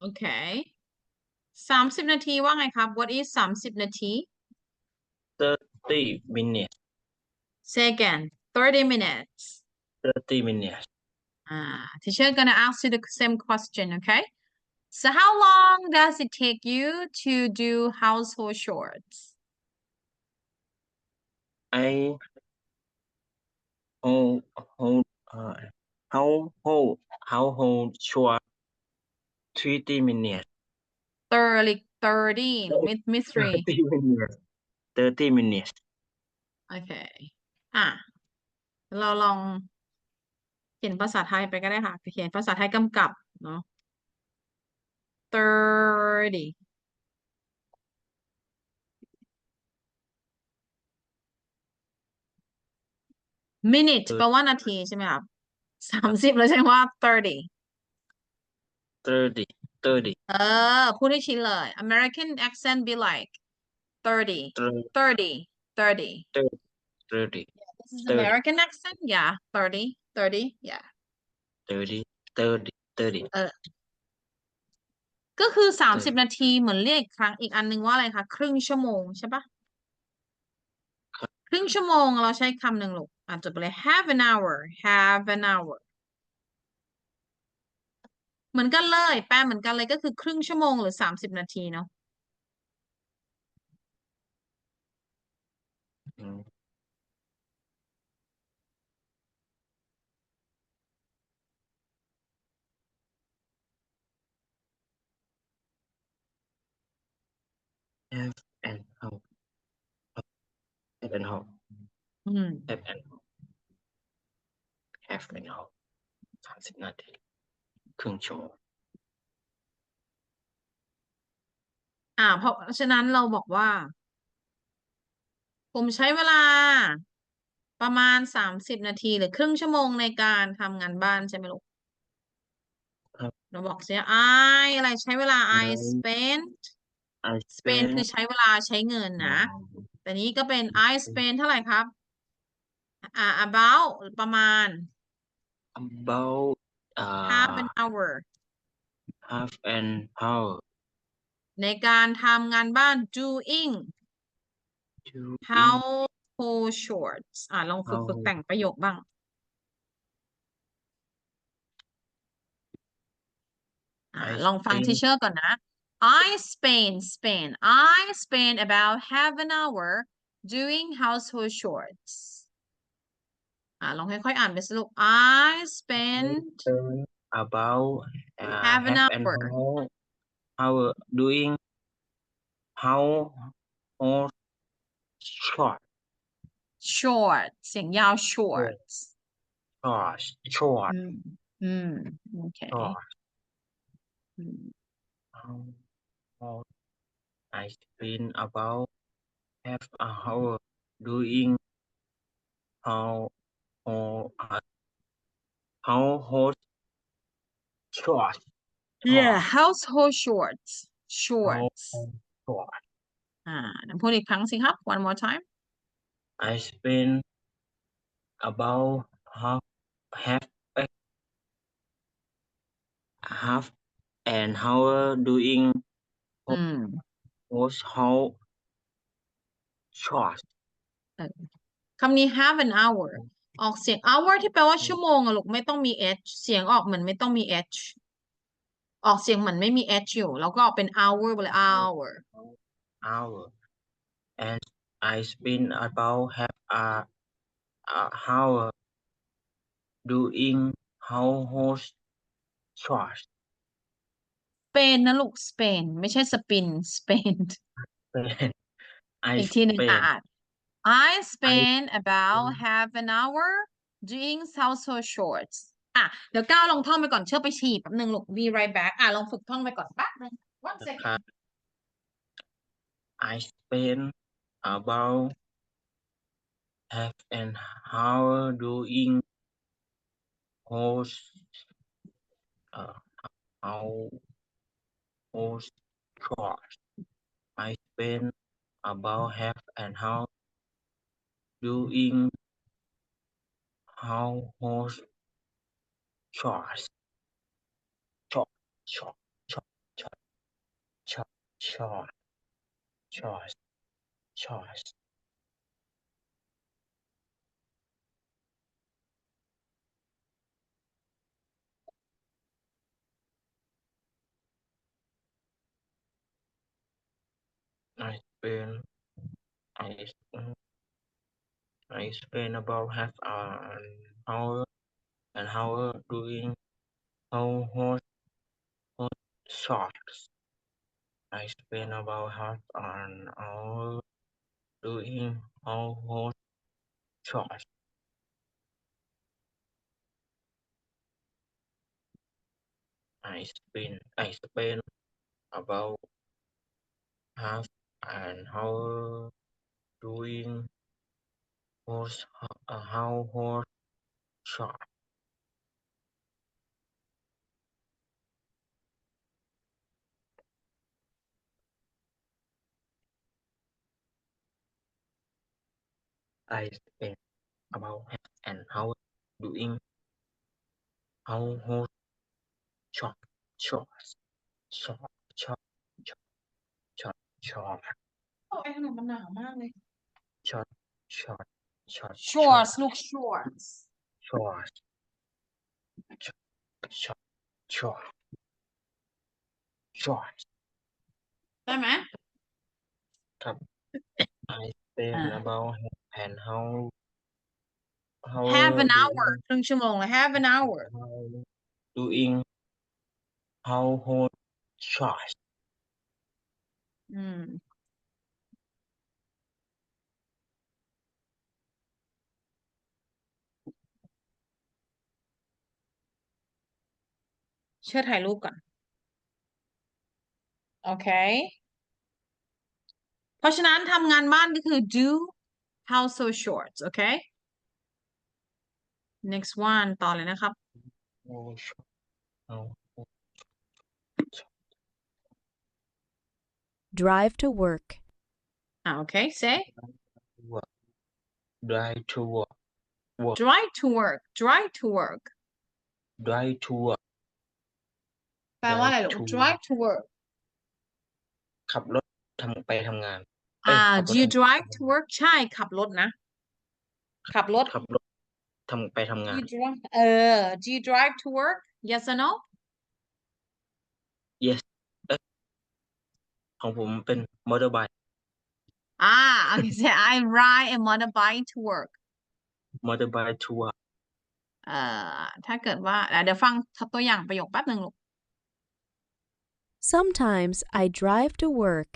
โอเคสามสิบนาทีว่าไงครับ what is สามสิบนาที thirty minutes say again thirty minutes thirty minutes Ah, teacher gonna ask you the same question, okay? So how long does it take you to do household chores? I hold hold uh household household chore twenty minutes Thirty, thirty, with me three. thirty minutes thirty minutes Okay. อะ เราลองเขียนภาษาไทยไปก็ได้ค่ะ เขียนภาษาไทยกำกับเนาะ thirty minute แปลว่านาทีใช่ไหมครับสามสิบแล้วใช่ไหมว่า thirty thirty thirty เออพูดให้ชินเลย American accent be like thirty thirty thirty thirty thirty this is Thirty. American accent yeah thirty thirty yeah thirty thirty thirty ก็คือสามสิบนาทีเหมือนเรียกอีกครั้งอีกอันหนึงว่าอะไรคะครึ่งชั่วโมงใช่ปะครับครึ่งชั่วโมงเราใช้คำหนึ่งลูกอะจดไปเลย have an hour have an hour เห มือนกันเลย แปลเหมือนกันเลยก็คือครึ่งชั่วโมงหรือสามสิบนาทีเนาะอืม have and how have and how อืม have and how have and how สามสิบนาที ครึ่งชั่วโมงอ่า เพราะฉะนั้นเราบอกว่า ผมใช้เวลาประมาณสามสิบนาทีหรือครึ่งชั่วโมงในการทำงานบ้านใช่ไหมลูกครับเราบอกเสีย I อะไรใช้เวลา I I spend I spend คือ spend ใช้เวลาใช้เงินนะ แต่นี้ก็เป็น I spend เท่าไหร่ครับ อ่า about ประมาณ about half uh an hour half an hour ในการทำงานบ้าน doing to household chores อ่าลองฝึกฝึก Household แต่งประโยคบ้าง อ่า I ลองฟัง spend ทีเชอร์ก่อนนะ I spend spend I spend about half an hour doing household chores อ่าลองค่อยๆอ่านไปสิลูก I spend spend about uh, Half an half an hour. hour hour doing how or short short เสียงยาว shorts short short อืมอืมโอเค short อืม how or I spend about half an hour doing how or uh, how hot short yeah household shorts shorts short อ่าน้ำพูดอีกครั้งสิครับ one more time I spend about half half eh, half an hour doing อืม was how short คำนี้ half an hour ออกเสียง hour ที่แปลว่าชั่วโมงอะลูกไม่ต้องมี h เสียงออกเหมือนไม่ต้องมี h ออกเสียงเหมือนไม่มี h อยู่ แล้วก็ออกเป็น hour ไปเลย hour hour and I spend about half a, a hour doing household chores. Spain นะลูก Spain ไม่ใช่ spin Spain I อีกทีหนึ่ง spend อะอะ I spend about half an hour doing household chores อ่ะ เดี๋ยวก้าวลองท่องไปก่อนเชื่อไปฉี่แป๊บนึงลูก be right back อ่ะ ลองฝึกท่องไปก่อนแป๊บนึง one second uh, I spend about half an hour doing house uh, household chores. I spend about half an hour doing household chores. Chores, chores, chores, short short short I spend I I spend about half an hour an hour doing household household chores. I spend about half an hour doing household chores. I spend I spend about half an hour doing house uh, household chores. I spend about half an hour doing household chores chores chores chores chores chores โอ้ไอ้ ขนมมันหนาวมากเลย chores chores chores shorts ลูก shorts chores chores chores chores ได้ไหมครับ I spend อ่า about an hour have an doing hour ครึ่งชั่วโมงเลย have an hour how- doing household chores อืม เชื่อถ่ายรูปก่อน โอเค เพราะฉะนั้นทำงานบ้านก็คือ do household chores โอเค next one ต่อเลยนะครับ household chores household Drive to work. อ่าโอเค say work drive to work work drive to work drive to work drive to work แปลว่าอะไรลูก Drive to drive to work ขับรถทำไปทำงานเอ้ยอ่า ขับรถ do you ทำ drive to work ใช่ขับรถนะ ขับรถ ขับรถทำไปทำงา do น you drive เออ do you drive to work yes or no yes เอ้ยของผมเป็นมอเตอร์ไบค์อ่าโอเค say I ride a motorbike to work มอเตอร์ไบค์ทัวร์ เอ่อถ้าเกิดว่าอะเดี๋ยวฟังตัวอย่างประโยคแป๊บหนึ่งลูก Sometimes I drive to work,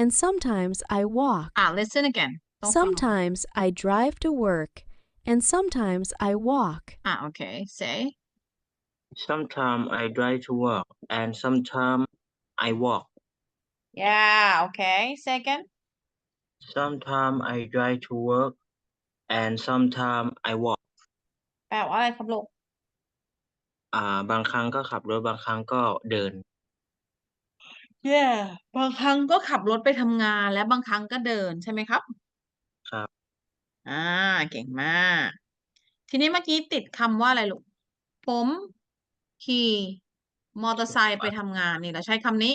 and sometimes I walk. อ่า listen again ต้องฟัง Sometimes I drive to work, and sometimes I walk. อ่าโอเค say sometimes I drive to work and sometimes I walk yeah okay say again sometimes I drive to work and sometimes I walk แปลว่าอะไรครับลูก อ่า บางครั้งก็ขับรถบางครั้งก็เดิน yeah บางครั้งก็ขับรถไปทำงาน และบางครั้งก็เดินใช่ไหมครับ ครับอ่า เก่งมาก ทีนี้เมื่อกี้ติดคำว่าอะไรลูก ผมขี่มอเตอร์ไซค์ไปทำงานนี่เราใช้คำนี้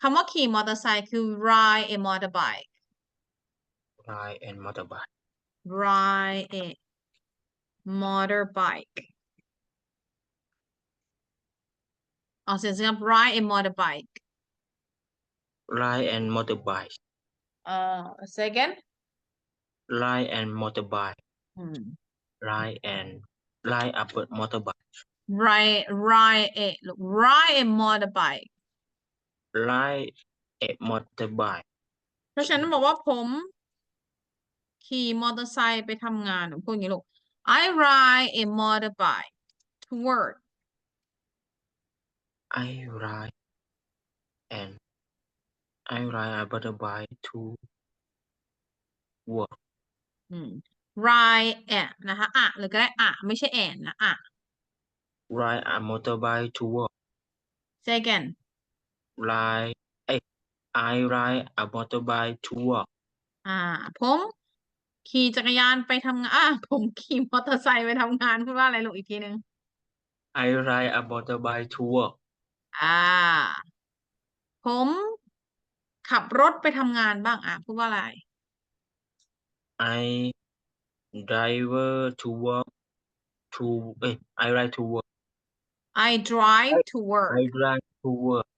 คำว่าขี่มอเตอร์ไซค์คือ ride a motorbike ride and motorbike ride a motorbike เอาเสียงสิครับ ride a motorbike ride and motorbike เอ่อ say again ride and motorbike อืม ride and ride up a motorbike ride ride a ride a motorbike ride a motorbike เพราะฉะนั้นบอกว่าผมขี่มอเตอร์ไซค์ไปทำงานหนูพูดอย่างนี้ลูก I ride a motorbike to work I ride and I ride a motorbike to work อืม ride แอะนะคะอะหรือก็ได้อะไม่ใช่แอนนะอะ ride a motorbike to work say again ride เอ้ย I ride a motorbike to work อ่า ผมขี่จักรยานไปทำงานอ่าผมขี่มอเตอร์ไซค์ไปทำงานพูดว่าอะไรลูกอีกทีหนึ่ง I ride a motorbike to work อ่า ผม ขับรถไปทำงานบ้างอะพูดว่าอะไร I driver to work to เอ้ย I ride to work I drive to work I drive to work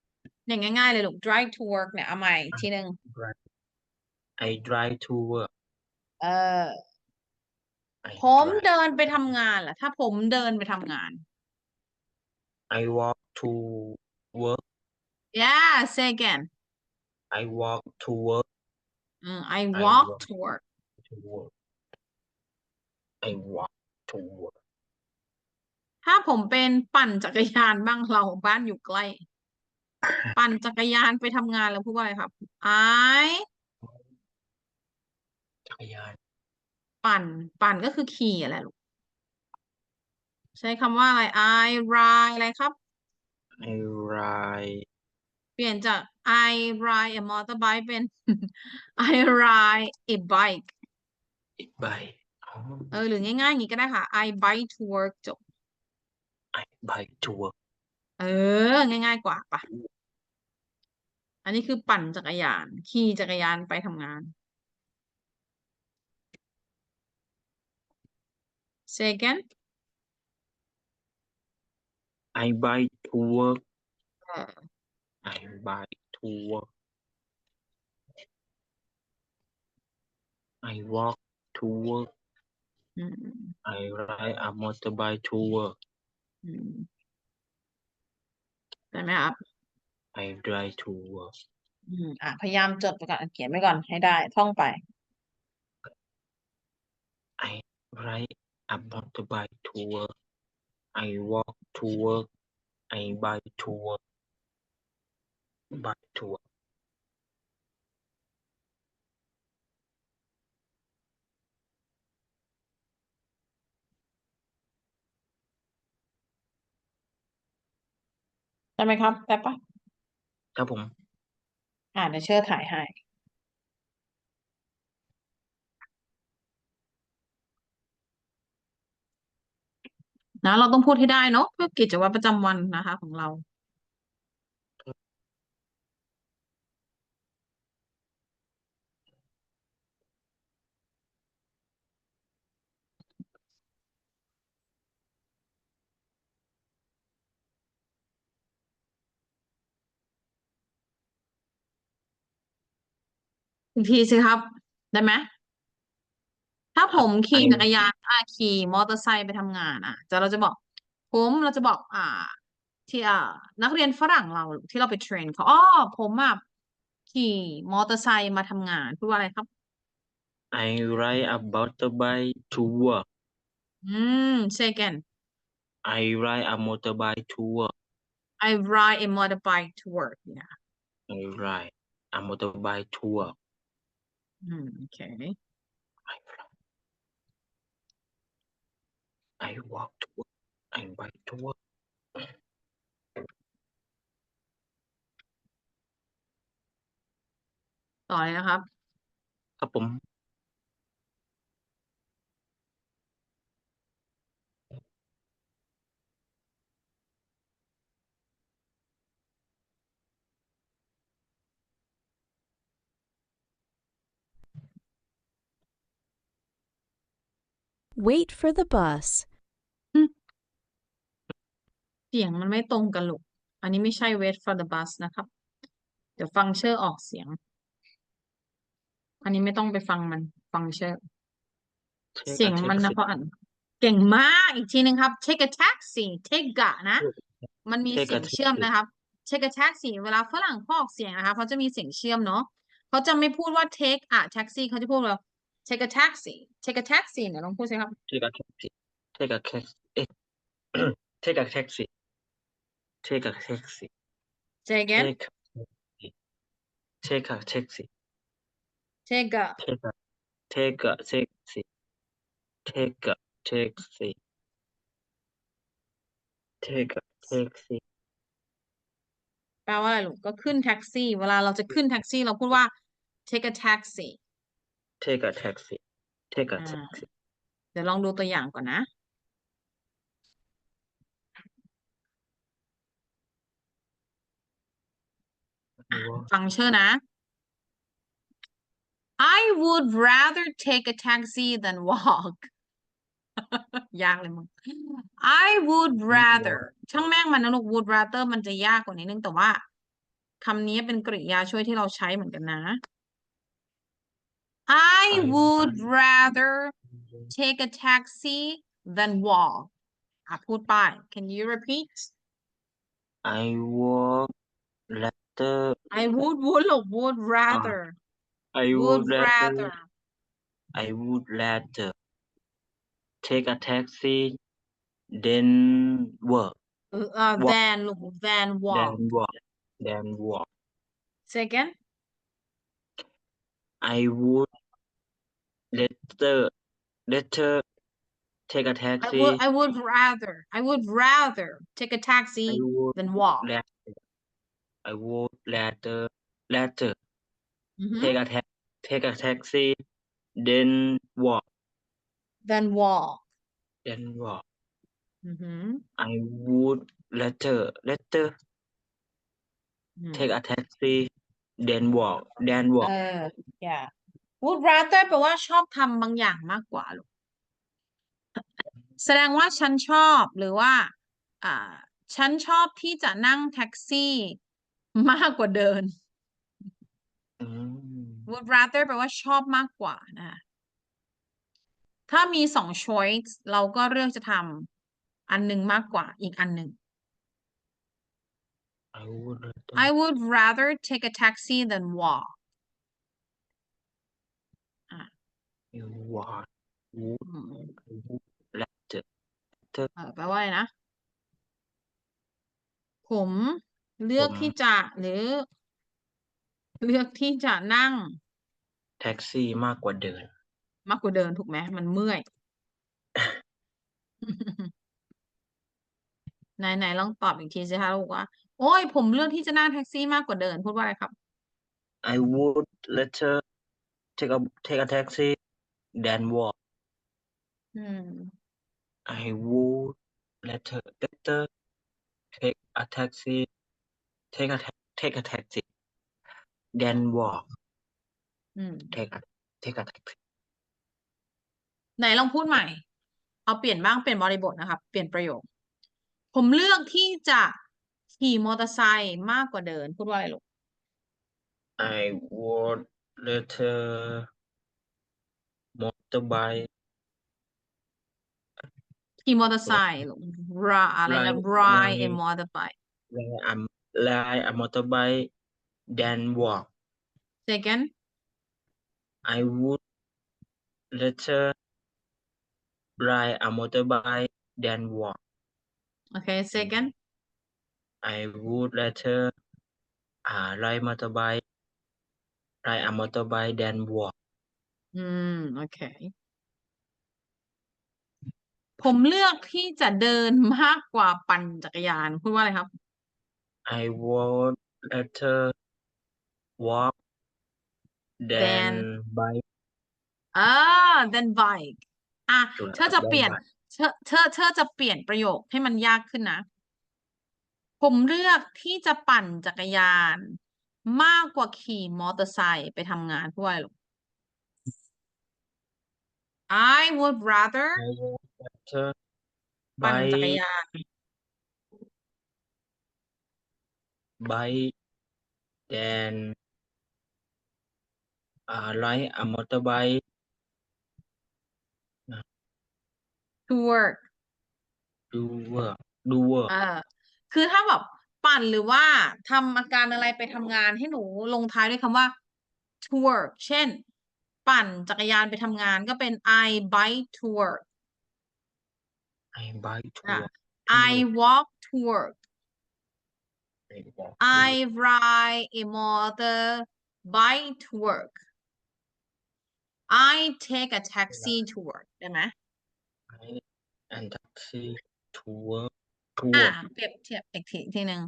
อย่างง่ายๆเลยลูก drive to work เนี่ยเอาใหม่อีกทีหนึ่ง I drive to work เออ I ผม drive เดินไปทำงานล่ะ ถ้าผมเดินไปทำงาน I walk to work yeah say again I walk to work อืม I I walk walk to work to work I walk to work ถ้าผมเป็นปั่นจักรยานบ้างเราบ้านอยู่ใกล้ ปั่นจักรยานไปทำงานแล้วพูดว่าอะไรครับ I จักรยานปั่น ปั่นก็คือขี่อะไรลูกใช้คำว่าอะไร I ride อะไรครับ I ride เปลี่ยนจาก I ride a motorbike เป็น I ride a bike it by อ๋อ เออหรือง่ายๆอย่างนี้ก็ได้ค่ะ I bike to work จบ I bike to work เออ ง่ายๆกว่าปะอันนี้คือปั่นจักรยาน ขี่จักรยานไปทำงาน say again I bike to work เออ I bike to work I walk to work อืม I ride a motorbike to work อืมได้ไหมครับ I drive to work อืมอะพยายามจดไปก่อนอะเขียนไว้ก่อนให้ได้ ท่องไป I ride a motorbike to work I walk to work I bike to work bike to work ได้ไหมครับได้ปะครับผม อ่าเดี๋ยวเชื่อถ่ายให้นะเราต้องพูดให้ได้เนอะเพื่อกิจวัตรประจำวันนะคะของเรา อีกทีสิครับ ได้ไหมถ้าผมขี่จักรยานอ่าขี่มอเตอร์ไซค์ไปทำงานอะจะเราจะบอก ผมเราจะบอก อ่า ที่อ่า นักเรียนฝรั่งเราที่เราไปเทรนเขาอ๋อผมอะขี่มอเตอร์ไซค์มาทำงานพูดว่าอะไรครับ I ride a motorbike to work อืม say again I ride a motorbike to work I ride a motorbike to work เนี่ย I ride a motorbike to work อืมโอเค I ride I walk to work I bike to work ต่อเลยนะครับ ครับผม Wait for the bus. เสียงมันไม่ตรงกันลูก อันนี้ไม่ใช่ wait for the bus นะครับ เดี๋ยวฟังเชอร์ออกเสียง อันนี้ไม่ต้องไปฟังมัน ฟังเชอร์ Take เสีย a งมันนะ taxi เพราะอ่านเก่งมาก อีกทีหนึ่งครับ take a taxi take a นะ มันมี Take a เสียงเชื่อม taxi นะครับ take a taxi เวลาฝรั่งเขาออกเสียงนะคะเขาจะมีเสียงเชื่อมเนาะเขาจะไม่พูดว่า take a taxi เขาจะพูดว่า take a taxi take a taxi เนี่ยลองพูดสิครับ Take a taxi Take a taxi เอ๊ะ Take a taxi Take a taxi say again Take a taxi take a Take a Take a taxi Take a taxi Take a taxi แปลว่าอะไรลูกก็ขึ้นแท็กซี่ เวลาเราจะขึ้นแท็กซี่ เราพูดว่า take a taxi Take a taxi Take a อ่า taxi เดี๋ยวลองดูตัวอย่างก่อนนะดูว่าฟังเชอร์นะ I would rather take a taxi than walk ยากเลยมึง I would rather ช่างแม่งมันนะลูก would rather มันจะยากกว่านี้นึงแต่ว่าคำนี้เป็นกริยาช่วยที่เราใช้เหมือนกันนะ I I would rather take a taxi than walk อ่ะพูดไป Can you repeat I work letter I would would หรือ would rather I would would rather rather I would rather take a taxi than work เออเอ่อ Walk. than ลูก than walk than walk than walk second I would let rather take a taxi. would, I would rather, I would rather take a taxi than walk. I would rather rather Mhm. take a take a taxi than walk Then walk. Then walk. Mhm. I would rather rather Mm. take a taxi than walk than เอ walk อ yeah would rather แปลว่าชอบทำบางอย่างมากกว่าลูกแสดงว่าฉันชอบหรือว่า อ่า ฉันชอบที่จะนั่งแท็กซี่มากกว่าเดินอืม would rather แปลว่าชอบมากกว่านะคะถ้ามีสอง choice เราก็เลือกจะทำอันหนึ่งมากกว่าอีกอันหนึ่ง I would rather I would rather take a taxi than walk you walk would อืม would rather เออแปลว่าอะไรนะ ผมเลือกผม ที่จะหรือ เลือกที่จะนั่งแท็กซี่มากกว่าเดิน มากกว่าเดินถูกไหมมันเมื่อย ไหนไหนลองตอบอีกทีสิคะลูกว่า โอ้ยผมเลือกที่จะนั่งแท็กซี่มากกว่าเดินพูดว่าอะไรครับ I would later take a take a taxi than walk อืม I would later later take a taxi take a ta- take a taxi than walk อืม take a take a taxi ไหนลองพูดใหม่ เอาเปลี่ยนบ้างเปลี่ยนบริบทนะครับ เปลี่ยนประโยค ผมเลือกที่จะ ขี่มอเตอร์ไซค์มากกว่าเดิน พูดว่าอะไรลูก I would later motorbike ขี่มอเตอร์ไซค์ลูกราอะไรนะ Ride- ride a ride motorbike ride a ride a motorbike than walk second I would later ride a motorbike than walk okay second I would rather uh, ride motorbike ride a motorbike than walk อืมโอเคผมเลือกที่จะเดินมากกว่าปั่นจักรยาน พูดว่าอะไรครับ I would rather walk than bike อ่า then bike อะถูกเธอจะ than เปลี่ยน bike เธอเธอเธอจะเปลี่ยนประโยคให้มันยากขึ้นนะ ผมเลือกที่จะปั่นจักรยาน มากกว่าขี่มอเตอร์ไซค์ไปทำงานพูดว่าอะไรลูก I would rather I would rather ปั่นจักร bike ยาน bike than uh, ride a motorbike to work do work do work เออ คือถ้าแบบปั่นหรือว่าทำอาการอะไรไปทำงานให้หนูลงท้ายด้วยคำว่า to work เช่น ปั่นจักรยานไปทำงานก็เป็น I bike to work I bike to อะ work I walk to work I walk to I work. ride a motorbike to work I take a taxi to work ได้ไหม I and taxi to work to อะ work เปรียบเทียบอีกทีทีหนึ่ง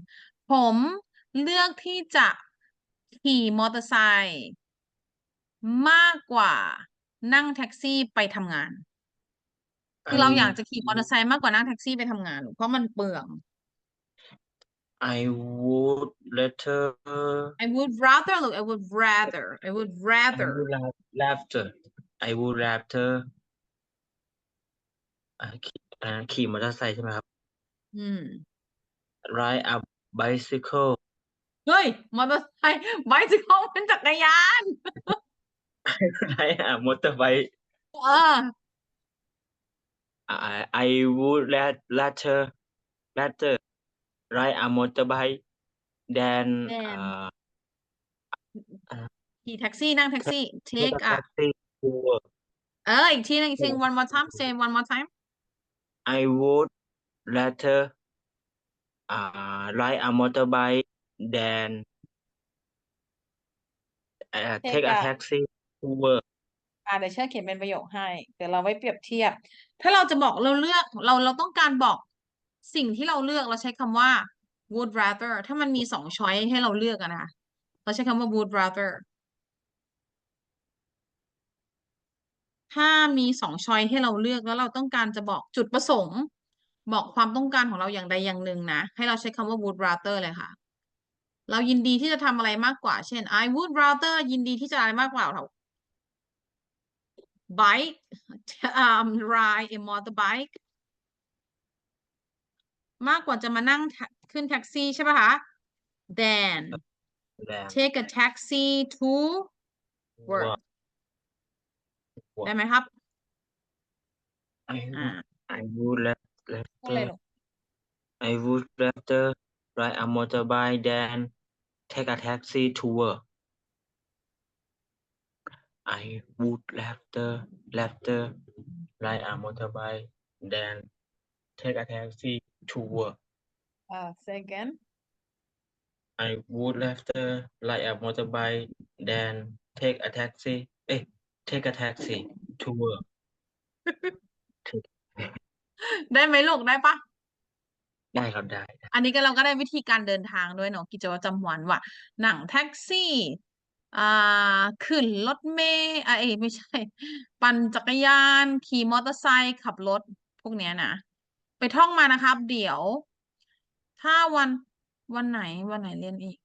ผมเลือกที่จะขี่มอเตอร์ไซค์มากกว่านั่งแท็กซี่ไปทำงานคือเรา I อยากจะขี่มอเตอร์ไซค์มากกว่านั่งแท็กซี่ไปทำงานหรอกเพราะมันเปลือง I would rather I would rather ลูก I would rather I would I rather would ra- rather I would rather อ่าขี่อ่าขี่มอเตอร์ไซค์ใช่ไหมครับ อืม ride a bicycle เฮ้ย มอเตอร์ไซค์ bicycle เป็นจักรยาน ride a motorbike เออ I I would ra- rather rather ride a motorbike than Than อ่า ขี่แท็กซี่นั่งแท็กซี่ take take a a taxi to work เออ อีกทีหนึงอีกทีหนึ่ง one more time say one more time I would rather uh, ride a motorbike than uh, Take take a a- taxi to work อ่าเดี๋ยวเชื่อเขียนเป็นประโยคให้ เดี๋ยวเราไว้เปรียบเทียบ ถ้าเราจะบอกเราเลือกเราเราต้องการบอกสิ่งที่เราเลือกเราใช้คำว่า would rather ถ้ามันมีสองช้อยให้เราเลือกอะนะคะเราใช้คำว่า would rather ถ้ามีสองช้อยให้เราเลือกแล้วเราต้องการจะบอกจุดประสงค์ บอกความต้องการของเราอย่างใดอย่างหนึ่งนะ ให้เราใช้คำว่า would rather เลยค่ะ เรายินดีที่จะทำอะไรมากกว่า เช่น I would rather ยินดีที่จะอะไรมากกว่าเรา bike um ride a motorbike มากกว่าจะมานั่งแท็กขึ้นแท็กซี่ใช่ปะคะ then than take a taxi to work work ได้ไหมครับ I อ่า would I would ra- พูดเลย I would rather ride a motorbike than take a taxi to work. I would rather rather ride a motorbike than take a taxi to work. Uh, say again. I would rather ride a motorbike than take a taxi. Eh, take a taxi to work. ได้ไหมลูกได้ปะ ได้ครับได้ อันนี้ก็เราก็ได้วิธีการเดินทางด้วยเนาะกิจวัตรประจำวันว่านั่งแท็กซี่อ่าขึ้นรถเมล์อ่าเอ้ยไม่ใช่ ปั่นจักรยาน ขี่มอเตอร์ไซค์ขับรถ พวกเนี้ยนะไปท่องมานะครับ เดี๋ยว ถ้าวันวันไหนวันไหนเรียนอีก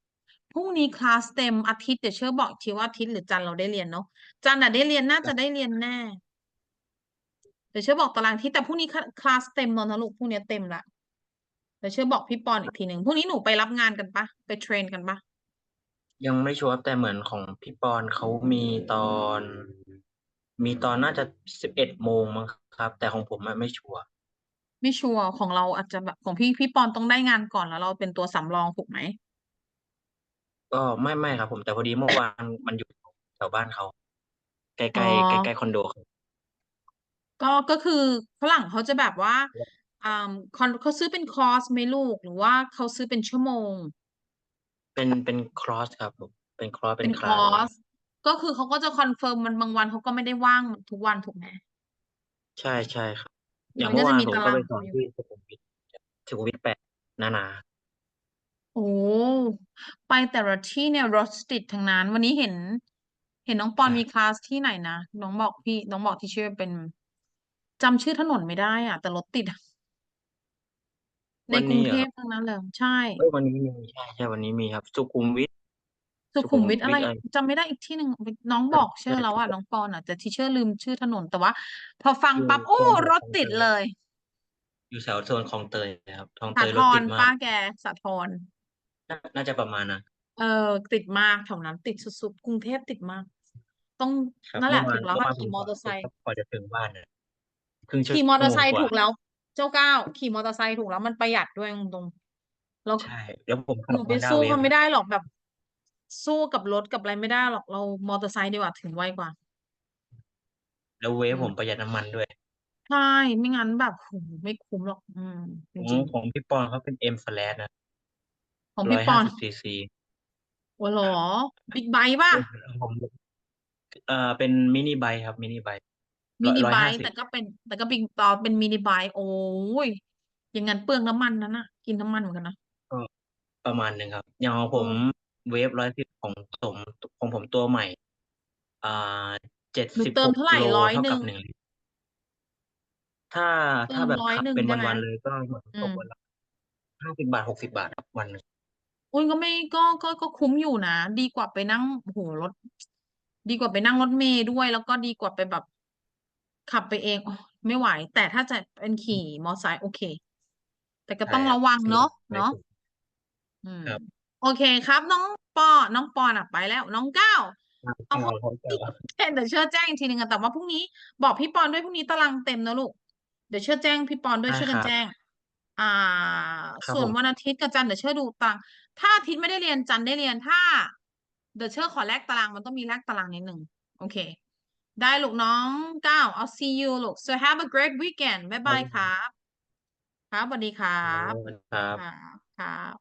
พรุ่งนี้คลาสเต็มอาทิตย์เดี๋ยวเชื่อบอกอีกทีว่าอาทิตย์หรือจันทร์เราได้เรียนเนาะจันทร์น่ะได้เรียนน่าจะได้เรียนแน่ เดี๋ยวเชื่อบอกตารางที่แต่พรุ่งนี้คลาคลาสเต็มแล้วนะลูกพรุ่งนี้เต็มละเดี๋ยวเชื่อบอกพี่ปอนอีกทีหนึ่งพรุ่งนี้หนูไปรับงานกันปะไปเทรนกันปะยังไม่ชัวร์แต่เหมือนของพี่ปอนเขามีตอน มีตอนน่าจะสิบเอ็ดโมงมั้งครับ แต่ของผมอะไม่ชัวร์ไม่ชัวร์ของเราอาจจะแบบของพี่พี่ปอนต้องได้งานก่อนแล้วเราเป็นตัวสำรองถูกไหมก็ไม่ไม่ครับผมแต่พอดีเมื่อวานมันอยู่แถวบ้านเขาใกล้ใกอ๋ล้อใกล้ใกล้คอนโดเขา ก็ ก็คือฝรั่งเขาจะแบบว่า อ่าคอนเขาซื้อเป็นคอร์สไหมลูก หรือว่าเขาซื้อเป็นชั่วโมง เป็นเป็นครอสครับผมเป็นครอสเป็เป็นนคคลาอสร์ส ก็คือเขาก็จะคอนเฟิร์มมันบางวันเขาก็ไม่ได้ว่างทุกวันถูกไหมใช่ใช่ครับ อย่างมันเมื่ก็อจะวานมีผมตาก็รางไปขสอองนอยู่ ที่สุขุมวิทสุขุมวิทแปดนานา โอ้ ไปแต่ละที่เนี่ยรถติดทั้งนั้น วันนี้เห็น เห็นน้องปอนใช่ มีคลาสที่ไหนนะ น้องบอกพี่ น้องบอกที่ชื่อเป็น จำชื่อถนนไม่ได้อะ แต่รถติดอะในวันกรุงนี้เทเหรอพทั้งนั้นเลยใช่ เอ้ยวันนี้มีใช่ใช่วันนี้มีครับ สุขุมวิทสุสุขุขุมมวิทอะไรวิทอะไรจำไม่ได้อีกที่หนึ่งน้องบอกชื่อแล้วอะน้องปอนอะแต่ที่เชื่อลืมชื่อถนนแต่ว่า พอฟังอยู่ปั๊บโซโอ้นแถวรคถลองติดเตยเลย อยู่แถวโซนคลองเตยนะครับคลองสาเตยทรถรติดมาป้าก แกสาทรน่าน่าจะประมาณนะเออติดมากแถวนั้นติดสุดๆกรุงเทพติดมาก ต้องครับนั่นแหเมื่ละอวาถูนกแล้วเมื่อค่ะวานผมขี่มอเตอร์ไซค์กว่าจะถึงบ้านนะ ครึ่งชั่วขี่มอเตอร์ไซโมงค์กถูว่ากแล้ว เจ้าก้าวขี่มอเตอร์ไซค์ถูกแล้วมันประหยัดด้วยตรงๆแล้ว ใช่แล้วผมหขับนูฮไปอนด้าสู้เวฟมันไม่ได้หรอกแบบ สู้กับรถกับอะไรไม่ได้หรอกเรามอเตอร์ไซค์ดีกว่าถึงไวกว่า แล้วเวฟอืผม มประหยัดน้ำมันด้วยใช่ไม่งั้นแบบโหไม่คุ้มหรอก อืม จของริงของพี่ปอนเขาเป็นเอ็มแฟลตนะๆ ของร้พี่อยปอห้านสิบซีซีโอ้โหรอบิ๊กไบค์ป่ะ ผมเอ่อเป็นมินิไบค์ครับมินิไบค์ มินิร้อยไบห้าค์สิบ แต่ก็เป็น แต่ก็บิ๊กตอนเป็นมินิไบค์โอ้ยอย่างงั้นเปลืองน้ำมันนั่นน่ะ กินน้ำมันเหมือนกันนะก็ประมาณหนึ่งครับ อย่างของเอผมอเวฟร้อยสิบของผมของผมตัวใหม่ อ่าเจ็ดหนูสิบเติหมกเท่าไหร่โลร้อยเท่าหนึ่กับงหนึ่งลิตรถ้าเติถ้ามแบบร้อยขับหนึ่งเป็นได้ไหมวันๆเลยก็เหมือนอืตกมวันละห้าสิบบาทหกสิบาทครับวันหนึ่งอุ้ยก็ไม่ก็ก็ก็คุ้มอยู่นะ ดีกว่าไปนั่งโอ้โหรถ ดีกว่าไปนั่งรถเมล์ด้วย แล้วก็ดีกว่าไปแบบ ขับไปเองโอ้ไม่ไหว แต่ถ้าจะเป็นขี่มอไซค์โอเค แต่ก็ใช่ต้องครัระบวังคือเนาะไม่เนาะ ถูก อืม ครับโอเคครับ น้องปอ น้องปอนอะไปแล้ว น้องก้าวครับเอาเอาเขาจะเดี๋ยวเชื่อแจ้งอีกทีนึงอะแต่ว่าพรุ่งนี้บอกพี่ปอนด้วยพรุ่งนี้ตารางเต็มนะลูก เดี๋ยวเชื่อแจ้งพี่ปอนด้วยได้ช่วยกัคนรับ แจ้ง อ่า ครับส่วนผมวันอาทิตย์กับจันทร์เดี๋ยวเชื่อดูตารางถ้าอาทิตย์ไม่ได้เรียนจันทร์ได้เรียนถ้า เดี๋ยวเชื่อขอแลกตารางมันต้องมีแลกตารางนิดนึงโอเค ได้ลูกน้องก้าว I'll see you ลูก so have a great weekend บ๊ายบายครับ ครับสวัสดีครับ ครับ ครับครับ